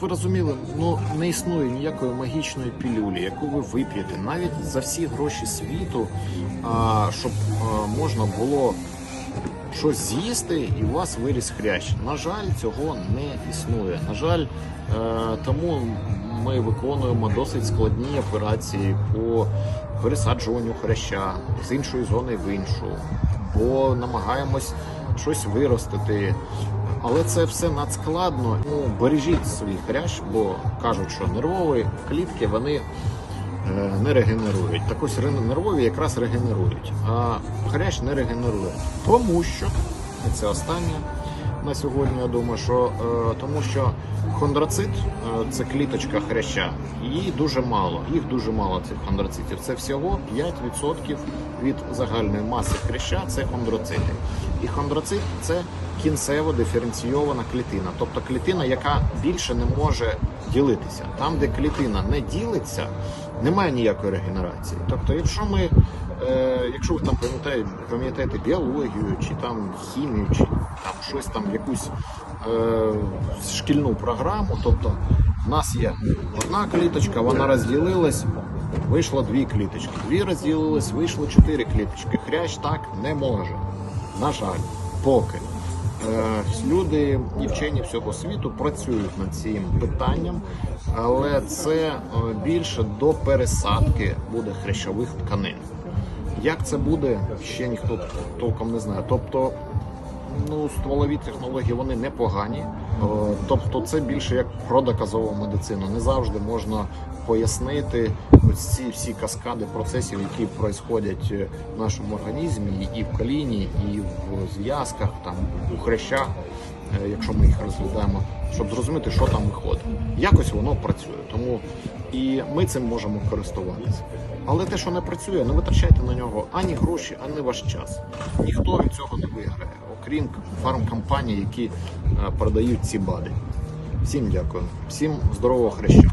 Ви розуміли, ну не існує ніякої магічної пілюлі, яку ви вип'єте навіть за всі гроші світу, а, щоб а, можна було щось з'їсти і у вас виріс хрящ. На жаль, цього не існує. На жаль, е, тому ми виконуємо досить складні операції по пересаджуванню хряща з іншої зони в іншу, бо намагаємось щось виростити. Але це все надскладно. Ну, бережіть свій хрящ, бо кажуть, що нервові клітки вони е, не регенерують. Так ось нервові якраз регенерують, а хрящ не регенерує. Тому що це останнє на сьогодні. Я думаю, що е, тому що хондроцит е, це кліточка хряща. Її дуже мало. Їх дуже мало цих хондроцитів. Це всього 5% від загальної маси хряща. Це хондроцити. І хондроцит це кінцево диференційована клітина, тобто клітина, яка більше не може ділитися. Там, де клітина не ділиться, немає ніякої регенерації. Тобто, якщо ми, е, якщо ви там пам'ятаєте, пам'ятаєте біологію, чи там хімію, чи там щось там, якусь е, шкільну програму, тобто в нас є одна кліточка, вона розділилась. Вийшло дві кліточки. Дві розділились, вийшло чотири кліточки. Хрящ так не може. На жаль, поки. Е, Люди і вчені всього світу працюють над цим питанням, але це е, більше до пересадки буде хрящових тканин. Як це буде, ще ніхто толком не знає. Тобто, ну, стволові технології вони непогані. Е, Тобто, це більше як про доказову медицину. Не завжди можна пояснити ось ці всі каскади процесів, які происходять е, в нашому організмі, і в коліні, і в зв'язках, там у хрящах, е, якщо ми їх розглядаємо, щоб зрозуміти, що там виходить. Якось воно працює, тому і ми цим можемо користуватися. Але те, що не працює, не витрачайте на нього ані гроші, ані ваш час. Ніхто від цього не виграє, окрім фармкомпаній, які е, продають ці бади. Всім дякую, всім здорового хреща.